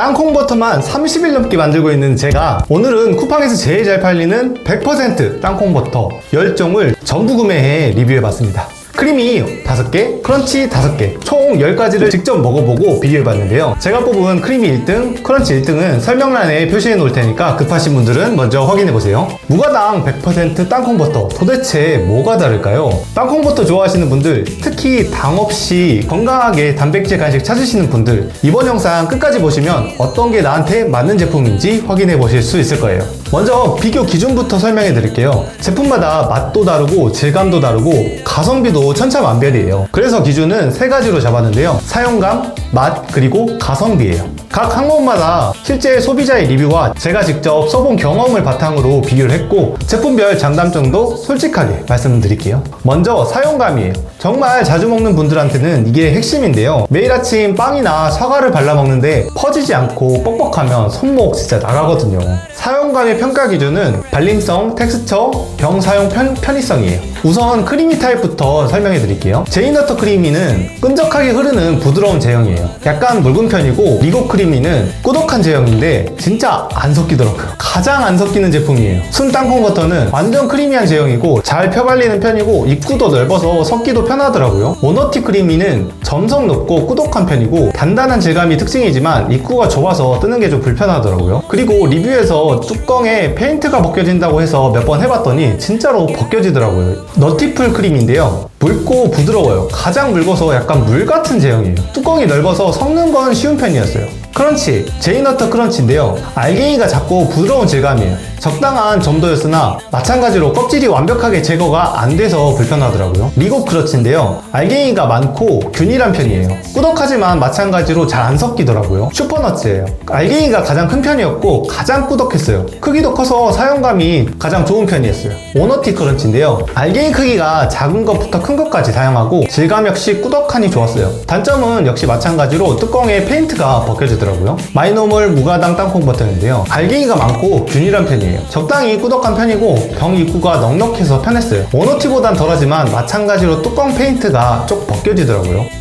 땅콩 버터만 30일 넘게 만들고 있는 제가 오늘은 쿠팡에서 제일 잘 팔리는 100% 땅콩 버터 10종을 전부 구매해 리뷰해봤습니다. 크림이 5개, 크런치 5개, 총 10가지를 직접 먹어보고 비교해봤는데요. 제가 뽑은 크림이 1등, 크런치 1등은 설명란에 표시해 놓을 테니까 급하신 분들은 먼저 확인해보세요. 무가당 100% 땅콩버터, 도대체 뭐가 다를까요? 땅콩버터 좋아하시는 분들, 특히 당 없이 건강하게 단백질 간식 찾으시는 분들, 이번 영상 끝까지 보시면 어떤 게 나한테 맞는 제품인지 확인해 보실 수 있을 거예요. 먼저 비교 기준부터 설명해 드릴게요. 제품마다 맛도 다르고 질감도 다르고 가성비도 천차만별이에요. 그래서 기준은 세 가지로 잡았는데요. 사용감, 맛, 그리고 가성비예요. 각 항목마다 실제 소비자의 리뷰와 제가 직접 써본 경험을 바탕으로 비교를 했고 제품별 장단점도 솔직하게 말씀드릴게요. 먼저 사용감이에요. 정말 자주 먹는 분들한테는 이게 핵심인데요. 매일 아침 빵이나 사과를 발라 먹는데 퍼지지 않고 뻑뻑하면 손목 진짜 나가거든요. 사용감의 평가 기준은 발림성, 텍스처, 병 사용 편, 편의성이에요. 우선 크리미 타입부터 설명해 드릴게요. 제이너터 크리미는 끈적하게 흐르는 부드러운 제형이에요. 약간 묽은 편이고 리고 크리 미는 꾸덕한 제형인데 진짜 안 섞이더라고요. 가장 안 섞이는 제품이에요. 순 땅콩 버터는 완전 크리미한 제형이고 잘 펴발리는 편이고 입구도 넓어서 섞기도 편하더라고요. 모너티 크리미는 점성 높고 꾸덕한 편이고 단단한 질감이 특징이지만 입구가 좁아서 뜨는 게 좀 불편하더라고요. 그리고 리뷰에서 뚜껑에 페인트가 벗겨진다고 해서 몇 번 해봤더니 진짜로 벗겨지더라고요. 너티풀 크림인데요. 묽고 부드러워요. 가장 묽어서 약간 물 같은 제형이에요. 뚜껑이 넓어서 섞는 건 쉬운 편이었어요. 크런치, 제이너터 크런치인데요. 알갱이가 작고 부드러운 질감이에요. 적당한 점도였으나 마찬가지로 껍질이 완벽하게 제거가 안 돼서 불편하더라고요. 리고 크런치인데요. 알갱이가 많고 균일한 편이에요. 꾸덕하지만 마찬가지로 잘 안 섞이더라고요. 슈퍼너츠예요. 알갱이가 가장 큰 편이었고 가장 꾸덕했어요. 크기도 커서 사용감이 가장 좋은 편이었어요. 오너티 크런치인데요. 알갱이 크기가 작은 것부터 큰 것까지 사용하고 질감 역시 꾸덕하니 좋았어요. 단점은 역시 마찬가지로 뚜껑에 페인트가 벗겨지더라고요. 마이노멀 무가당 땅콩 버터인데요. 알갱이가 많고 균일한 편이에요. 적당히 꾸덕한 편이고 병 입구가 넉넉해서 편했어요. 오너티보단 덜하지만 마찬가지로 뚜껑 페인트가 쪽 벗겨지더라고요.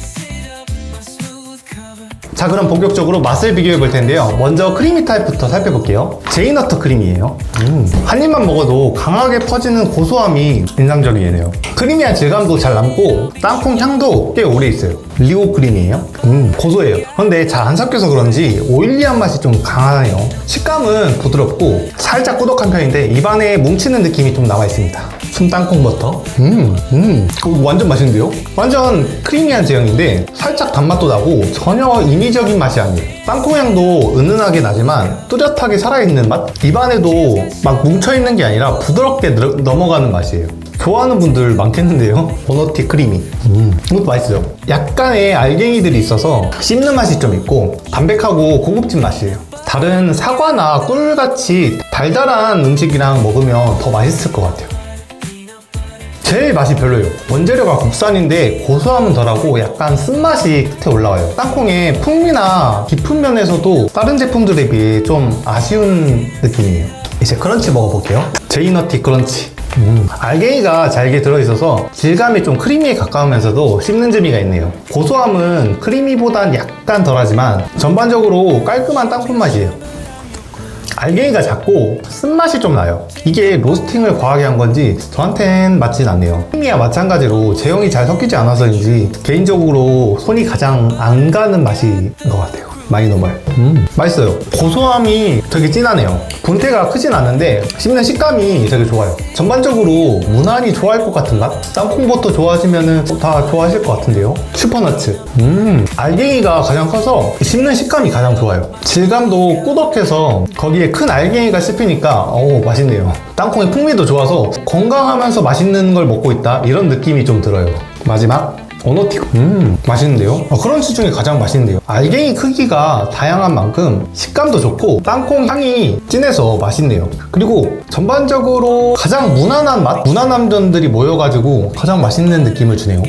자 그럼 본격적으로 맛을 비교해 볼 텐데요. 먼저 크리미 타입부터 살펴볼게요. 제이너트 크림이에요. 음, 한 입만 먹어도 강하게 퍼지는 고소함이 인상적이네요. 크리미한 질감도 잘 남고 땅콩 향도 꽤 오래 있어요. 리오 크림이에요. 음, 고소해요. 그런데 잘 안 섞여서 그런지 오일리한 맛이 좀 강하네요. 식감은 부드럽고 살짝 꾸덕한 편인데 입안에 뭉치는 느낌이 좀 남아 있습니다 순 땅콩 버터 음, 음, 그거 완전 맛있는데요? 완전 크리미한 제형인데 살짝 단맛도 나고 전혀 인위적인 맛이 아니에요. 땅콩 향도 은은하게 나지만 뚜렷하게 살아있는 맛? 입안에도 막 뭉쳐있는 게 아니라 부드럽게 느- 넘어가는 맛이에요. 좋아하는 분들 많겠는데요? 보너티 크리미. 음, 이것도 맛있어요. 약간의 알갱이들이 있어서 씹는 맛이 좀 있고 담백하고 고급진 맛이에요. 다른 사과나 꿀같이 달달한 음식이랑 먹으면 더 맛있을 것 같아요. 제일 맛이 별로예요. 원재료가 국산인데 고소함은 덜하고 약간 쓴맛이 끝에 올라와요. 땅콩의 풍미나 깊은 면에서도 다른 제품들에 비해 좀 아쉬운 느낌이에요. 이제 크런치 먹어볼게요. 제이너티 크런치. 음, 알갱이가 잘게 들어있어서 질감이 좀 크리미에 가까우면서도 씹는 재미가 있네요. 고소함은 크리미보단 약간 덜하지만 전반적으로 깔끔한 땅콩 맛이에요. 알갱이가 작고 쓴맛이 좀 나요. 이게 로스팅을 과하게 한 건지 저한텐 맞진 않네요. 크미와 마찬가지로 제형이 잘 섞이지 않아서인지 개인적으로 손이 가장 안 가는 맛인 것 같아요. 마이노멀. 음, 맛있어요. 고소함이 되게 진하네요. 분태가 크진 않은데 씹는 식감이 되게 좋아요. 전반적으로 무난히 좋아할 것 같은 맛? 땅콩버터 좋아하시면 다 좋아하실 것 같은데요. 슈퍼너츠. 음, 알갱이가 가장 커서 씹는 식감이 가장 좋아요. 질감도 꾸덕해서 거기에 큰 알갱이가 씹히니까 어우 맛있네요. 땅콩의 풍미도 좋아서 건강하면서 맛있는 걸 먹고 있다 이런 느낌이 좀 들어요. 마지막 오너티고 음 맛있는데요? 어, 크런치 중에 가장 맛있는데요 알갱이 크기가 다양한 만큼 식감도 좋고 땅콩 향이 진해서 맛있네요 그리고 전반적으로 가장 무난한 맛? 무난한 점들이 모여가지고 가장 맛있는 느낌을 주네요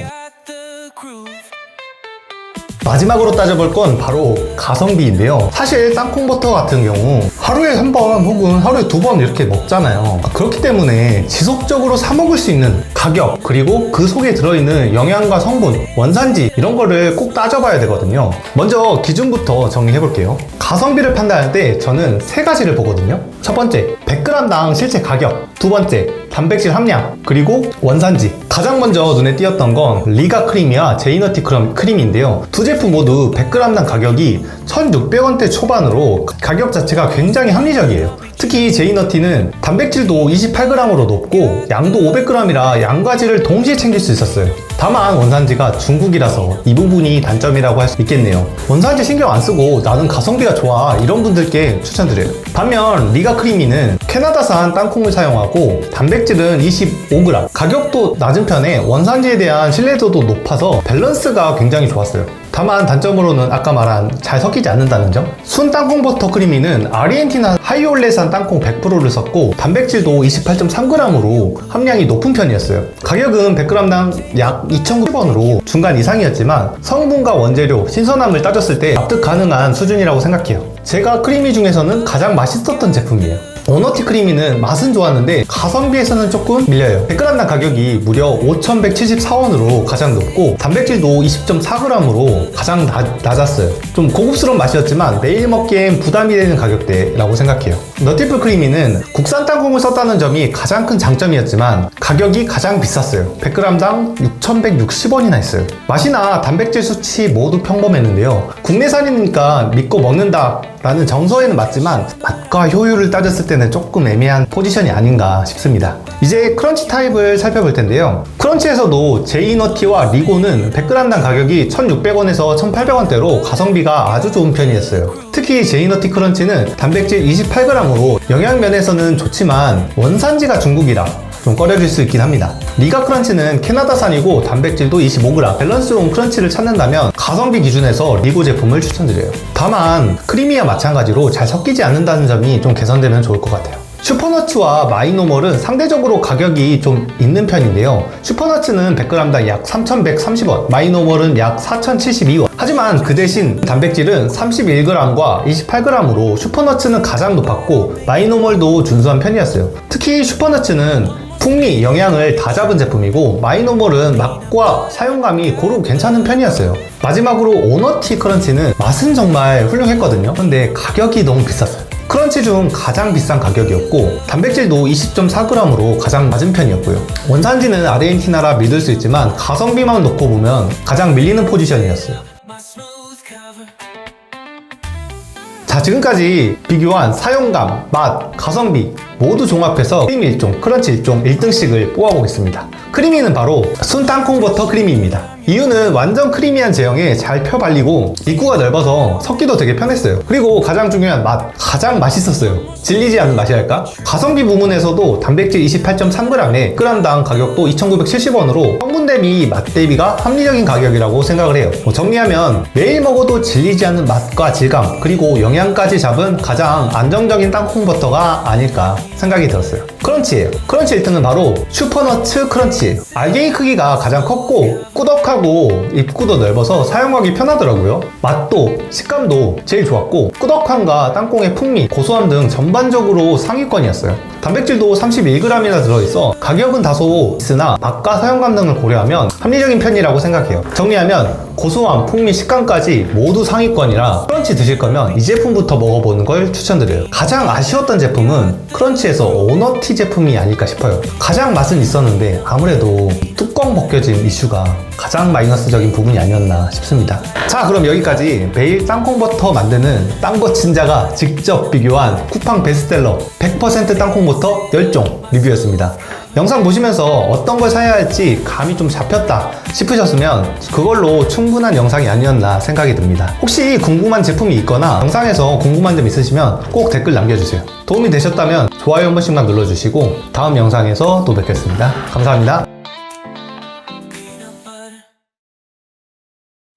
마지막으로 따져볼 건 바로 가성비인데요. 사실 땅콩버터 같은 경우 하루에 한 번 혹은 하루에 두 번 이렇게 먹잖아요. 그렇기 때문에 지속적으로 사 먹을 수 있는 가격 그리고 그 속에 들어있는 영양과 성분, 원산지 이런 거를 꼭 따져봐야 되거든요. 먼저 기준부터 정리해 볼게요. 가성비를 판단할 때 저는 세 가지를 보거든요. 첫 번째, 100g당 실제 가격. 두 번째, 단백질 함량. 그리고 원산지. 가장 먼저 눈에 띄었던 건 리가 크림이와 제이너티 크림인데요. 두 제품 모두 100g당 가격이 1,600원대 초반으로 가격 자체가 굉장히 합리적이에요. 특히 제이너티는 단백질도 28g으로 높고 양도 500g이라 양과질을 동시에 챙길 수 있었어요. 다만 원산지가 중국이라서 이 부분이 단점이라고 할 수 있겠네요. 원산지 신경 안 쓰고 나는 가성비가 좋아 이런 분들께 추천드려요. 반면 리가 크리미는 캐나다산 땅콩을 사용하고 단백질은 25g, 가격도 낮은 편에 원산지에 대한 신뢰도도 높아서 밸런스가 굉장히 좋았어요. 다만 단점으로는 아까 말한 잘 섞이지 않는다는 점? 순 땅콩 버터 크리미는 아르헨티나 하이올레산 땅콩 100%를 썼고 단백질도 28.3g으로 함량이 높은 편이었어요. 가격은 100g당 약 2,900원으로 중간 이상이었지만 성분과 원재료, 신선함을 따졌을 때 납득 가능한 수준이라고 생각해요. 제가 크리미 중에서는 가장 맛있었던 제품이에요. 오너티 크리미는 맛은 좋았는데 가성비에서는 조금 밀려요. 100g당 가격이 무려 5,174원으로 가장 높고 단백질도 20.4g으로 가장 나- 낮았어요. 좀 고급스러운 맛이었지만 매일 먹기엔 부담이 되는 가격대라고 생각해요. 너티플 크리미는 국산 땅콩을 썼다는 점이 가장 큰 장점이었지만 가격이 가장 비쌌어요. 100g당 6,160원이나 했어요. 맛이나 단백질 수치 모두 평범했는데요. 국내산이니까 믿고 먹는다 라는 정서에는 맞지만 맛과 효율을 따졌을 때는 조금 애매한 포지션이 아닌가 싶습니다. 이제 크런치 타입을 살펴볼 텐데요. 크런치에서도 제이너티와 리고는 100g당 가격이 1,600원에서 1,800원대로 가성비가 아주 좋은 편이었어요. 특히 제이너티 크런치는 단백질 28g으로 영양면에서는 좋지만 원산지가 중국이라 좀 꺼려질 수 있긴 합니다. 리가 크런치는 캐나다산이고 단백질도 25g, 밸런스 좋은 크런치를 찾는다면 가성비 기준에서 리고 제품을 추천드려요. 다만 크리미와 마찬가지로 잘 섞이지 않는다는 점이 좀 개선되면 좋을 것 같아요. 슈퍼너츠와 마이노멀은 상대적으로 가격이 좀 있는 편인데요. 슈퍼너츠는 100g당 약 3,130원, 마이노멀은 약 4,072원. 하지만 그 대신 단백질은 31g과 28g으로 슈퍼너츠는 가장 높았고 마이노멀도 준수한 편이었어요. 특히 슈퍼너츠는 풍미, 영양을 다 잡은 제품이고 마이노멀은 맛과 사용감이 고루 괜찮은 편이었어요. 마지막으로 오너티 크런치는 맛은 정말 훌륭했거든요. 근데 가격이 너무 비쌌어요. 크런치 중 가장 비싼 가격이었고 단백질도 20.4g으로 가장 낮은 편이었고요. 원산지는 아르헨티나라 믿을 수 있지만 가성비만 놓고 보면 가장 밀리는 포지션이었어요. 자 지금까지 비교한 사용감, 맛, 가성비 모두 종합해서 크리미 1종, 크런치 1종 1등씩을 뽑아보겠습니다. 크리미는 바로 순 땅콩 버터 크리미입니다. 이유는 완전 크리미한 제형에 잘 펴발리고 입구가 넓어서 섞기도 되게 편했어요. 그리고 가장 중요한 맛, 가장 맛있었어요. 질리지 않는 맛이랄까? 가성비 부문에서도 단백질 28.3g에 g당 가격도 2,970원으로 성분 대비 맛 대비가 합리적인 가격이라고 생각을 해요. 뭐 정리하면 매일 먹어도 질리지 않는 맛과 질감 그리고 영양까지 잡은 가장 안정적인 땅콩 버터가 아닐까 생각이 들었어요. 크런치예요. 크런치 1등은 바로 슈퍼너츠 크런치예요. 알갱이 크기가 가장 컸고 꾸덕 하고 입구도 넓어서 사용하기 편하더라고요. 맛도 식감도 제일 좋았고 꾸덕함과 땅콩의 풍미, 고소함 등 전반적으로 상위권이었어요. 단백질도 31g이나 들어있어 가격은 다소 있으나 맛과 사용감 등을 고려하면 합리적인 편이라고 생각해요. 정리하면 고소함, 풍미, 식감까지 모두 상위권이라 크런치 드실 거면 이 제품부터 먹어보는 걸 추천드려요. 가장 아쉬웠던 제품은 크런치에서 오너티 제품이 아닐까 싶어요. 가장 맛은 있었는데 아무래도 뚜껑 벗겨진 이슈가 가장 마이너스적인 부분이 아니었나 싶습니다. 자, 그럼 여기까지 매일 땅콩버터 만드는 땅버친자가 직접 비교한 쿠팡 베스트셀러 100% 땅콩버터 10종 리뷰였습니다. 영상 보시면서 어떤 걸 사야 할지 감이 좀 잡혔다 싶으셨으면 그걸로 충분한 영상이 아니었나 생각이 듭니다. 혹시 궁금한 제품이 있거나 영상에서 궁금한 점 있으시면 꼭 댓글 남겨주세요. 도움이 되셨다면 좋아요 한 번씩만 눌러주시고 다음 영상에서 또 뵙겠습니다. 감사합니다.